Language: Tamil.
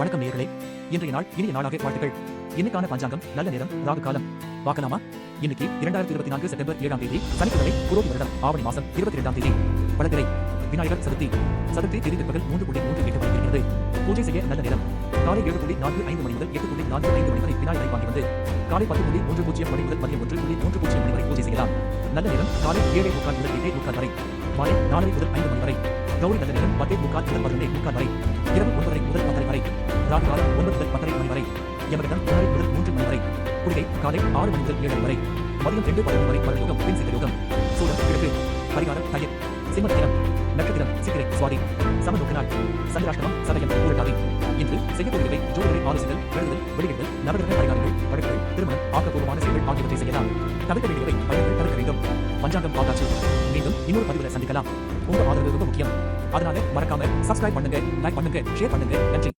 வணக்கம் நேயர்களே. இன்றைய நாள் இனிய நாளாக வாழ்த்துக்கள். இன்னைக்கான பஞ்சாங்கம் நல்ல நேரம் ராகு காலம். பார்க்கலாமா? இன்னைக்கு இரண்டாயிரத்தி இருபத்தி நான்கு செப்டம்பர் ஏழாம் தேதி சனிக்கிழமை குரோதி வருடம் ஆவணி மாசம் இருபத்தி இரண்டாம் தேதி. வளர்பிறை விநாயகர் சதுர்த்தி. சதுர்த்தி தேதி பிற்பகல் மூன்று புள்ளி மூன்று எட்டு மணி இருக்கிறது பூஜை செய்ய நல்ல நேரம். காலை ஏழு புள்ளி நான்கு ஐந்து மணி முதல் எட்டு புள்ளி நான்கு ஐந்து மணி வரை விநாயகரை வாங்கி வந்து காலை பத்து புள்ளி மூன்று பூஜ்ஜியம் மணி முதல் மதியம் ஒன்று புள்ளி மூன்று பூஜ்ஜியம் மணி வரை பூஜை செய்யலாம். நல்ல நேரம் காலை ஏழை முக்கால் முதல் எட்டே முக்கால் வரை. மாலை நாலரை முதல் ஐந்து மணி வரை. கௌரி நல்ல நேரம் பத்தே முக்கால் முதல் பதினொன்றே முக்கால் வரை. வரை ராகு காலம் ஒன்பது முதல் பத்தரை மணி வரை யமகண்டம் ஒன்றரை முதல் மூன்று மணி வரை குடிகை காலை ஆறு மணி முதல் ஏழு வரை மதியம் ரெண்டு பதினொன்று வரை மரண பின் சித்த யோகம் சூழல் கிழக்கு பரிகாரம் தயிர் சிம்ம நட்சத்திரம் நட்சத்திரம் சித்திரை சுவாதி சமநோக்கு நாள் சந்திராஷ்டமம் சதயம் ஊழலாதி இன்று செய்யக்கூடியவை ஜோதிடரை ஆலோசித்தல் எழுதுதல் வெளியிடுதல் நவகிரக பரிகாரங்கள் வழக்குகள் திருமணம் ஆக்கப்பூர்வமான செயல்கள் ஆகியவற்றை செய்யலாம். தவிர்க்க வேண்டியவை பயன்கள் தவிர்க்க வேண்டும். பஞ்சாங்கம் பார்த்தாச்சு மீண்டும் இன்னொரு பதிவில் சந்திக்கலாம். உங்க ஆதரவு ரொம்ப முக்கியம். அதனால மறக்காம சப்ஸ்கிரைப் பண்ணுங்க லைக் பண்ணுங்க ஷேர் பண்ணுங்க. நன்றி.